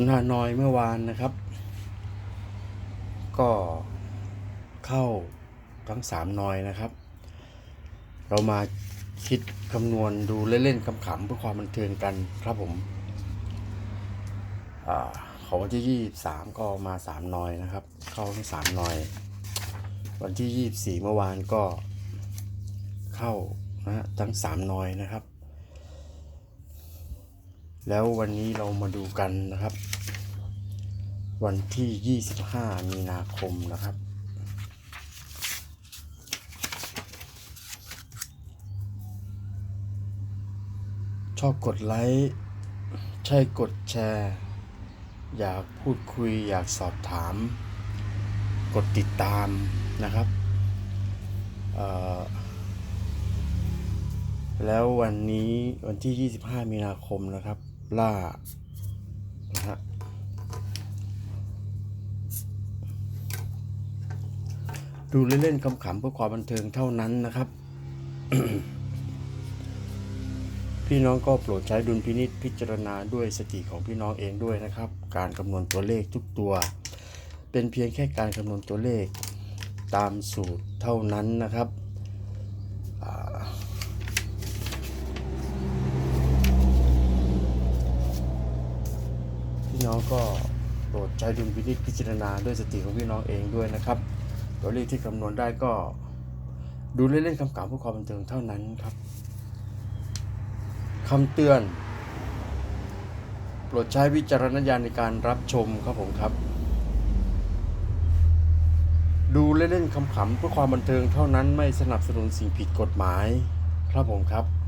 ลฮานอยเมื่อวานนะครับ ก็เข้าทั้งสามนอยนะครับ เรามาคิดคำนวณดูเล่นๆขำๆเพื่อความบันเทิงกันครับผมอของวันที่ยี่สามก็มาสามนอยนะครับ เข้าทั้งสามนอย วันที่ยี่สี่เมื่อวานก็เข้านะทั้งสามนอยนะครับ แล้ววันนี้เรามาดูกันนะครับ วันที่ 25 มีนาคมนะครับ ชอบกดไลค์ใช่กดแชร์ อยากพูดคุยอยากสอบถาม กดติดตามนะครับแล้ววันนี้วันที่ 25 มีนาคมนะครับ ล่านะฮะดูเล่นๆขำๆเพื่อความบันเทิงเท่านั้นนะครับ พี่น้องก็โปรดใช้ดุลพินิษพิจารณาด้วยสติของพี่น้องเองด้วยนะครับ การคำนวณตัวเลขทุกตัว เป็นเพียงแค่การคำนวณตัวเลขตามสูตรเท่านั้นนะครับอ่าพี่ น้องก็โปรดใช้ดุลพินิจพิจารณาด้วยสติของพี่น้องเองด้วยนะครับ ตัวเลขที่คำนวณได้ก็ดูเล่นๆคำกล่าวเพื่อความบันเทิงเท่านั้นครับคำเตือน โปรดใช้วิจารณญาณในการรับชมครับผมครับ ดูเล่นๆคำขำเพื่อความบันเทิงเท่านั้นไม่สนับสนุนสิ่งผิดกฎหมายครับผมครับ